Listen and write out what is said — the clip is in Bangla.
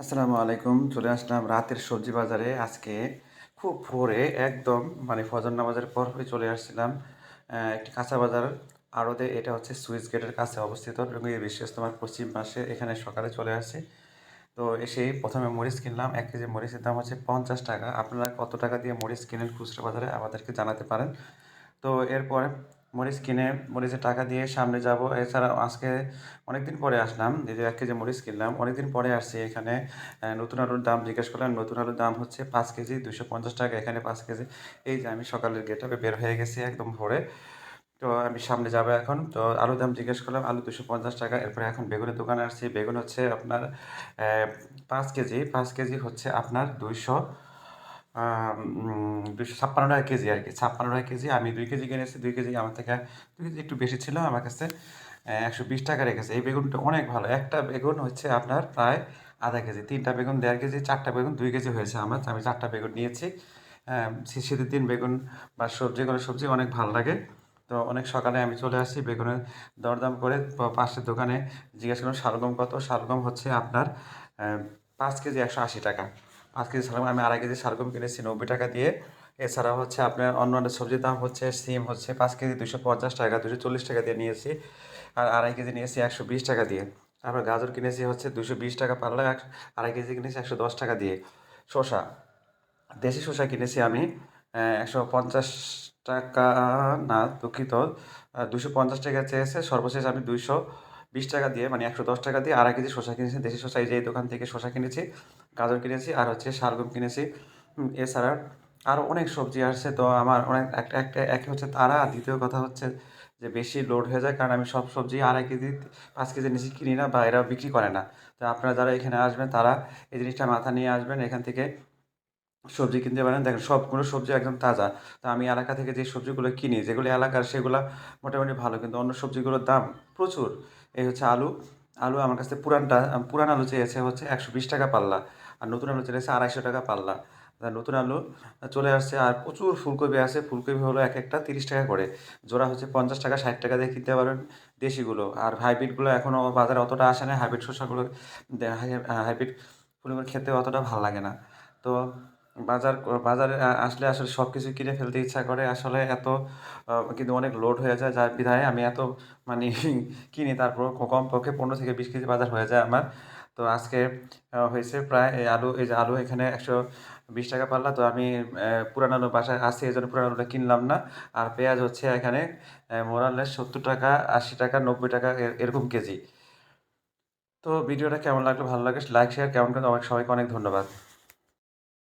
আসসালামু আলাইকুম। চলে আসলাম রাতের সবজি বাজারে। আজকে খুব ভোরে একদম মানে ফজর নামাজের পর হয়ে চলে আসছিলাম একটি কাঁচা বাজার। আড়তে এটা হচ্ছে সুইচ গেটের কাছে অবস্থিত বিশেষ তোমার পশ্চিম পাশে, এখানে সকালে চলে আসছি তো এসেই প্রথমে মরিচ কিনলাম, এক কেজি মরিচের দাম হচ্ছে পঞ্চাশ টাকা। আপনারা কত টাকা দিয়ে মরিচ কিনেন খুচরা বাজারে আমাদেরকে জানাতে পারেন। তো এরপর মরিচ কিনে মরিচের টাকা দিয়ে সামনে যাব। এছাড়া আজকে অনেকদিন পরে আসলাম, এই যে এক কেজি মরিচ কিনলাম। অনেকদিন পরে আসছি এখানে। নতুন আলুর দাম জিজ্ঞেস করলাম, নতুন আলুর দাম হচ্ছে পাঁচ কেজি দুশো পঞ্চাশ টাকা, এখানে পাঁচ কেজি। এই যে আমি সকালের গেটআপে বের হয়ে গেছি একদম ভোরে। তো আমি সামনে যাব এখন। তো আলুর দাম জিজ্ঞেস করলাম, আলু দুশো পঞ্চাশ টাকা, এরপরে এখন বেগুনের দোকানে আসছি। বেগুন হচ্ছে আপনার পাঁচ কেজি পাঁচ কেজি হচ্ছে আপনার দুইশো দুশো ছাপ্পান্ন টাকা কেজি আর কি ছাপ্পান্ন টাকা কেজি, আমি দুই কেজি কিনেছি, দুই কেজি আমার থেকে, দুই কেজি একটু বেশি ছিল আমার কাছে একশো বিশ টাকা রেখেছে। এই বেগুনটা অনেক ভালো। একটা বেগুন হচ্ছে আপনার প্রায় আধা কেজি, তিনটা বেগুন, দেড় কেজি, চারটা বেগুন, দুই কেজি হয়েছে আমার। আমি চারটা বেগুন নিয়েছি। শীতের দিন বেগুন বা সবজি, কোনো সবজি অনেক ভালো লাগে। তো অনেক সকালে আমি চলে আসি বেগুনের দরদাম করে পাশের দোকানে জিজ্ঞাসা করলাম, শালগম কত? শালগম হচ্ছে আপনার পাঁচ কেজি একশো আশি টাকা। পাঁচ কেজি শালগম আমি আড়াই কেজি শালগম কিনেছি নব্বই টাকা দিয়ে, এছাড়া হচ্ছে আপনার অন্য অন্য সবজির দাম হচ্ছে সিম হচ্ছে পাঁচ কেজি দুশো পঞ্চাশ টাকা দুশো চল্লিশ টাকা দিয়ে নিয়েছি আর আড়াই কেজি নিয়েছি একশো বিশ টাকা দিয়ে। তারপর গাজর কিনেছি হচ্ছে দুশো বিশ টাকা পারলে আড়াই কেজি কিনেছি একশো দশ টাকা দিয়ে। শসা, দেশি শসা কিনেছি আমি একশো পঞ্চাশ টাকা, না দুঃখিত দুশো পঞ্চাশ টাকা চেয়েছে, সর্বশেষ আমি দুইশো বিশ টাকা দিয়ে মানে একশো দশ টাকা দিয়ে আড়াই কেজি শসা কিনেছি, দেশি শসা, এই যে দোকান থেকে শসা কিনেছি, গাজর কিনেছি, আর হচ্ছে শালগম কিনেছি। এছাড়া আরও অনেক সবজি আসছে, তো আমার অনেক একটা একটা একে হচ্ছে তারা দ্বিতীয় কথা হচ্ছে যে বেশি লোড হয়ে যায়, কারণ আমি সব সবজি আড়াই কেজি, পাঁচ কেজি নিচে কিনি না বা এরা বিক্রি করে না। তো আপনারা যারা এখানে আসবেন, তারা এই জিনিসটা মাথা নিয়ে আসবেন, এখান থেকে সবজি কিনতে পারেন। দেখেন, সবগুলো সবজি একদম তাজা। তো আমি এলাকা থেকে যে সবজিগুলো কিনি, যেগুলো এলাকার, সেগুলো মোটামুটি ভালো, কিন্তু অন্য সবজিগুলোর দাম প্রচুর। এই হচ্ছে আলু। আলু আমার কাছে পুরানটা, পুরান আলু চেয়েছে হচ্ছে একশো বিশ টাকা পাল্লা আর নতুন আলু চেয়েছে আড়াইশো টাকা পাল্লা। নতুন আলু চলে আসছে আর প্রচুর ফুলকপি আছে, ফুলকপি হলো এক একটা তিরিশ টাকা করে। জোড়া হচ্ছে পঞ্চাশ টাকা, ষাট টাকা দিয়ে কিনতে পারেন দেশিগুলো। আর হাইব্রিডগুলো এখনও বাজারে অতটা আসে না, হাইব্রিড শসাগুলো হাইব্রিড ফুলগুলো খেতে অতটা ভালো লাগে না। তো বাজার, বাজারে আসলে আসলে সব কিছু কিনে ফেলতে ইচ্ছা করে। আসলে এত কিন্তু অনেক লোড হয়ে যায়। যার বিধায় আমি এত মানে কিনি তারপর কম পক্ষে পনেরো থেকে বিশ কেজি বাজার হয়ে যায় আমার। তো আজকে হয়েছে প্রায় এই আলু, এই যে আলু এখানে একশো বিশ টাকা পারলা তো আমি পুরান আলু বাসায় আসছে এই জন্য পুরান আলুটা কিনলাম না। আর পেঁয়াজ হচ্ছে এখানে মোরালের সত্তর টাকা, আশি টাকা, নব্বই টাকা এরকম কেজি। তো ভিডিওটা কেমন লাগল? ভালো লাগে লাইক শেয়ার কেমন করে সবাইকে অনেক ধন্যবাদ।